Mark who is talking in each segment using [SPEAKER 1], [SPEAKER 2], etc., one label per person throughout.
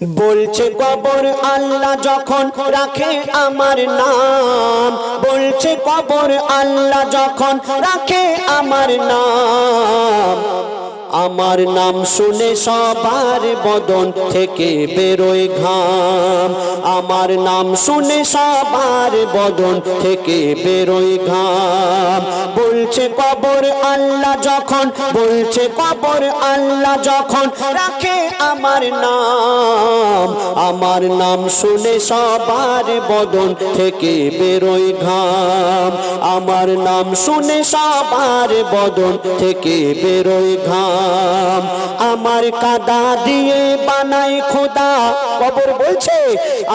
[SPEAKER 1] বলছে কবর আল্লাহ যখন রাখে আমার নাম। বলছে কবর আল্লাহ যখন রাখে আমার নাম। আমার নাম শুনে সবার বদন থেকে বেরোয় ঘাম। আমার নাম শুনে সবার বদন থেকে বেরোয় ঘাম। বলছে কবর আল্লাহ যখন, বলছে কবর আল্লাহ যখন রাখে আমার নাম। আমার নাম শুনে সবার বদন থেকে বেরোয় ঘাম। আমার নাম শুনে সবার বদন থেকে বেরোয় ঘাম। আমার কাদা দিয়ে বানাই খোদা। কবর বলছে,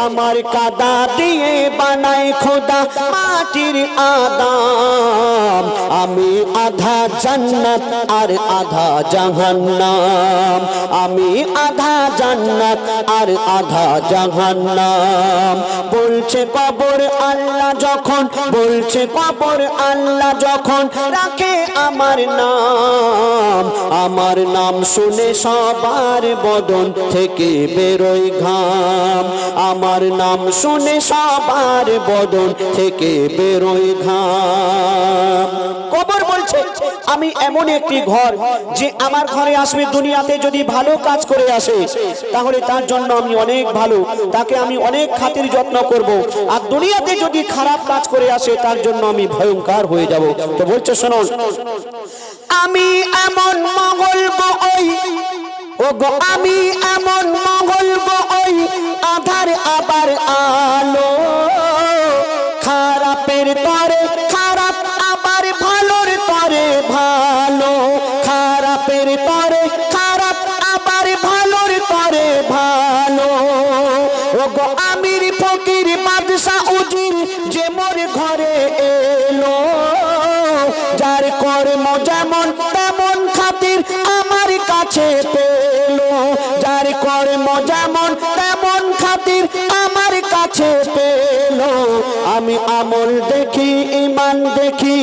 [SPEAKER 1] আমার কাদা দিয়ে বানাই খোদা। মাটির আদাম, আমি আধা জান্নাত আর আধা জাহান্নাম। আমি আধা জান্নাত আর আধা জাহান্নাম। বলছে কবর আল্লাহ যখন বলছে কবর, আল্লাহ যখন রাখে আমার নাম আমার নাম শুনে সবার বদন থেকে বেরোয় ঘাম। আমার নাম শুনে সবার বদন থেকে বেরোয় ঘাম। কবর বলছে, আমি এমন একটি ঘর যে আমার ঘরে আসবে দুনিয়াতে যদি ভালো কাজ করে আসে, তাহলে তার জন্য আমি অনেক ভালো, তাকে আমি অনেক খাতির যত্ন করব। আর দুনিয়াতে যদি খারাপ কাজ করে আসে, তার জন্য আমি ভয়ঙ্কর হয়ে যাব। তো বলছে, শুনুন। আমি এমন মঙ্গল ওই, ও গো, আমি এমন মঙ্গল ওই, আধার আবার আলো। খারাপের তরে, খারাপ আবার ভালোর তরে ভালো। খারাপের তরে, খারাপ যেমন আমল দেখি ইমান দেখি,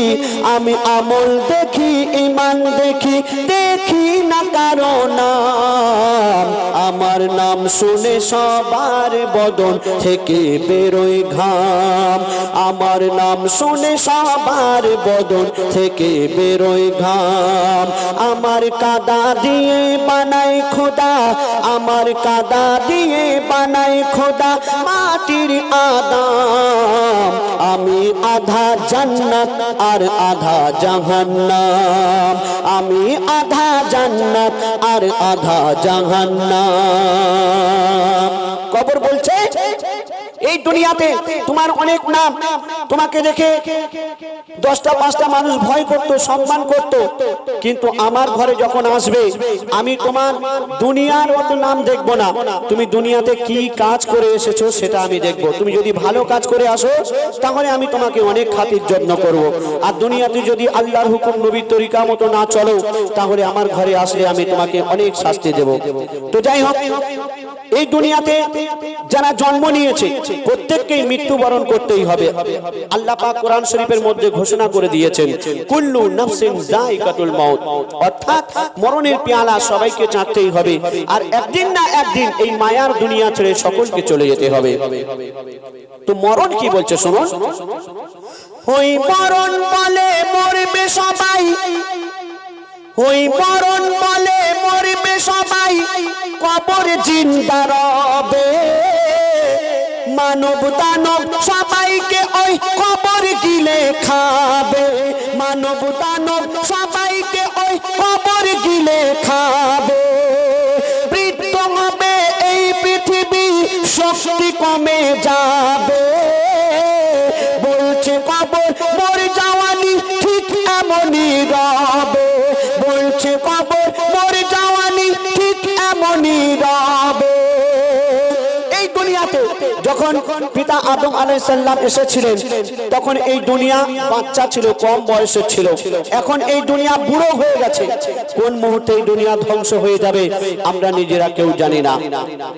[SPEAKER 1] আমি আমল দেখি ইমান দেখি দেখি না কারও নাম আমার নাম শুনে সবার বদন থেকে বেরোয় ঘাম। আমার নাম শুনে সবার বদন থেকে বেরোয় ঘাম। আমার কাদা দিয়ে বানাই খোদা, আমার কাদা দিয়ে বানাই খোদা, মাটির আদাম। আমি আধা জান্নাত আর আধা জাহান্নাম। আমি আধা জান্নাত আর আধা জাহান্নাম। কবর বলছে এই দুনিয়াতে তোমার অনেক নাম। তোমাকে দেখে দশটা, পাঁচটা মানুষ ভয় করত, সম্মান করত। কিন্তু আমার ঘরে যখন আসবে, আমি তোমার দুনিয়ার অত নাম দেখব না। তুমি দুনিয়াতে কি কাজ করে এসেছ সেটা আমি দেখব। তুমি যদি ভালো কাজ করে আসো, তাহলে আমি তোমাকে অনেক খাতির যত্ন করব। আর দুনিয়াতে যদি আল্লাহর হুকুম নবীর তরিকা মতো না চলো, তাহলে আমার ঘরে আসলে আমি তোমাকে অনেক শাস্তি দেব। তো যাই হোক এই দুনিয়াতে যারা জন্ম নিয়েছে, প্রত্যেককেই মৃত্যুবরণ করতেই হবে। আল্লাহ পাক কোরআন শরীফের মধ্যে ঘোষণা করে দিয়েছেন, কুল্লু নাফসিন যায়কাতুল মাউত। অর্থাৎ মরণের পেয়ালা সবাইকে চাটতেই হবে, আর একদিন না একদিন এই মায়ার দুনিয়া ছেড়ে সকলকে চলে যেতে হবে। তো মরণ কি বলছে শুনুন ওই মরণ বলে মরবে সবাই। ওই মরণ বলে মরবে সবাই। কবর জিন্দা রবে। মানব দানব সবাইকে ওই কবর গিলে খাবে। মানব দানব সবাইকে ওই কবর গিলে খাবে। বৃদ্ধ হবে এই পৃথিবী, শক্তি কমে যাবে। বলছে কবর, মর যাওয়ানি ঠিক এমনই রবে। যখন পিতা আদম আলাইসাল্লাম এসেছিলেন, তখন এই দুনিয়া বাচ্চা ছিল, কম বয়সের ছিল। এখন এই দুনিয়া বুড়ো হয়ে গেছে। কোন মুহূর্তে এই দুনিয়া ধ্বংস হয়ে যাবে, আমরা নিজেরা কেউ জানি না।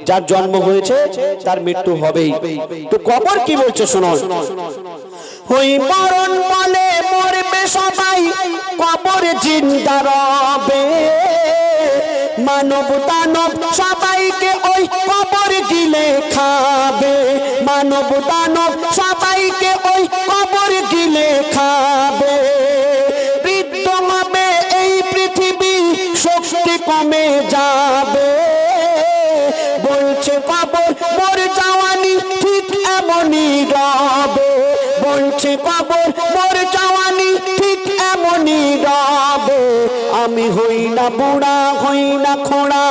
[SPEAKER 1] যার জন্ম হয়েছে, তার মৃত্যু হবেই। তো কবর কি বলছে, শোনো। ওই মরণ বলে মরবে সবাই, কবর জিন্দা রবে। মানব দানব সবাইকে ওই কবর মানব দানব দানব, সবাইকে ওই কবর গিলে খাবে। বৃদ্ধ হবে এই পৃথিবী শক্তি কমে যাবে। বলছে কবর মোর জওয়ানি ঠিক এমনই রবে। বলছে কবর মোর হই না বুড়া হই না খোড়া।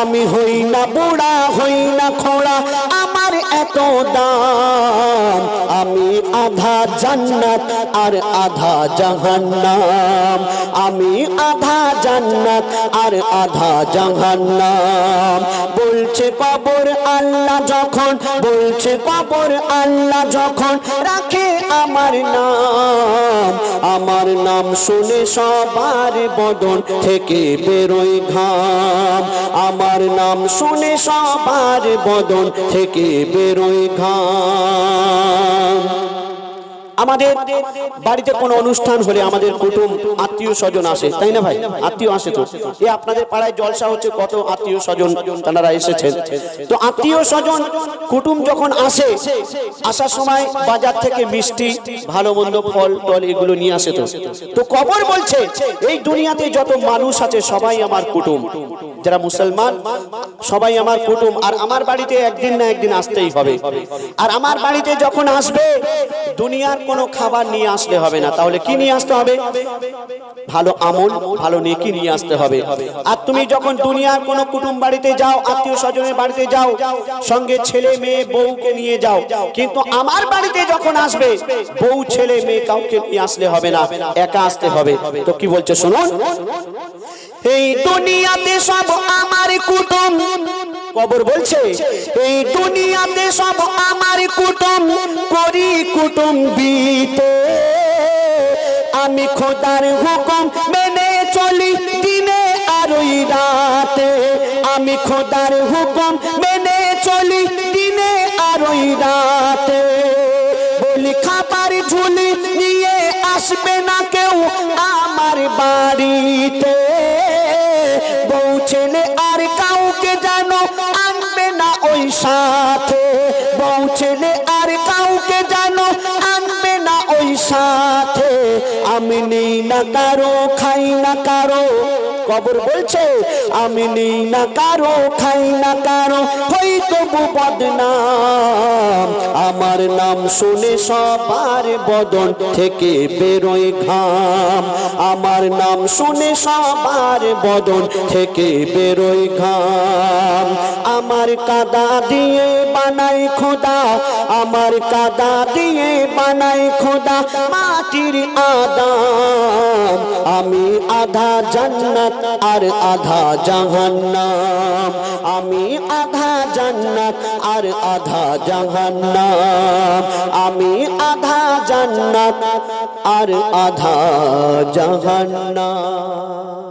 [SPEAKER 1] আমি হই না বুড়া হই না খোড়া। আমার এত দাম, আমি আধা জান্নাত আর আধা জাহান্নাম। আমি আধা জান্নাত আর আধা জাহান্নাম। বলছে কবর আল্লাহ যখন, বলছে কবর আল্লাহ যখন, রাখে আমার নাম আমার নাম শুনে সবার বদন থেকে বেরোয় ঘাম। আমার নাম শুনে সবার বদন থেকে বেরোয় ঘাম। আমাদের বাড়িতে কোনো অনুষ্ঠান হলে আমাদের কুটুম আত্মীয় স্বজন আসে, তাই না ভাই? আত্মীয় আসে তো। এ আপনাদের পাড়ায় জলসা হচ্ছে, কত আত্মীয় স্বজন তারা এসেছেন। তো আত্মীয় স্বজন, কুটুম যখন আসে, আসার সময় বাজার থেকে মিষ্টি, ভালো মন্দ ফল, টল এগুলো নিয়ে আসে তো। তো কবর বলছে, এই দুনিয়াতে যত মানুষ আছে সবাই আমার কুটুম। যারা মুসলমান, সবাই আমার কুটুম। আর আমার বাড়িতে একদিন না একদিন আসতেই হবে। আর আমার বাড়িতে যখন আসবে, দুনিয়ার কোনো খাবার নিয়ে আসলে হবে না। তাহলে কি নিয়ে আসতে হবে? ভালো আমল, ভালো নেকি নিয়ে আসতে হবে। আর তুমি যখন দুনিয়ার কোনো কুটুম বাড়িতে যাও, আত্মীয় স্বজনের বাড়িতে যাও, সঙ্গে ছেলে মেয়ে বউকে নিয়ে যাও, কিন্তু আমার বাড়িতে যখন আসবে, বউ, ছেলে, মেয়ে কাউকে নিয়ে আসলে হবে না। একা আসতে হবে। তো কি বলছে? শুনুন। এই দুনিয়াতে সব আমার কুটুম। কবর বলছে, এই দুনিয়াতে সব আমার কুটুম, করি কুটুম বিতে আমি খোদার হুকুম মেনে চলি দিনে আর ওই রাতে। আমি খোদার হুকুম মেনে চলি দিনে আর ওই রাতে। বলি, খাবার ঝুলি নিয়ে আসবে না কেউ আমার বাড়িতে নেই না কারও খাই না কারও। কবর বলছে? আমি নেই না কারও, খাই না কারও হয়তো বদনাম। আমার নাম শুনে সবার বদন থেকে বেরোয় ঘাম। আমার নাম শুনে সবার বদন থেকে বেরোয় ঘাম। আমার কাদা দিয়ে বানাই খোদা, আমার কাদা দিয়ে বানাই খোদা, মাটির আদাম। আমি আধা জান্নাত আর আধা জাহান্নাম। আমি আধা জান্নাত আর আধা জাহান্নাম। আমি আধা জান্নাত আর আধা জাহান্নাম।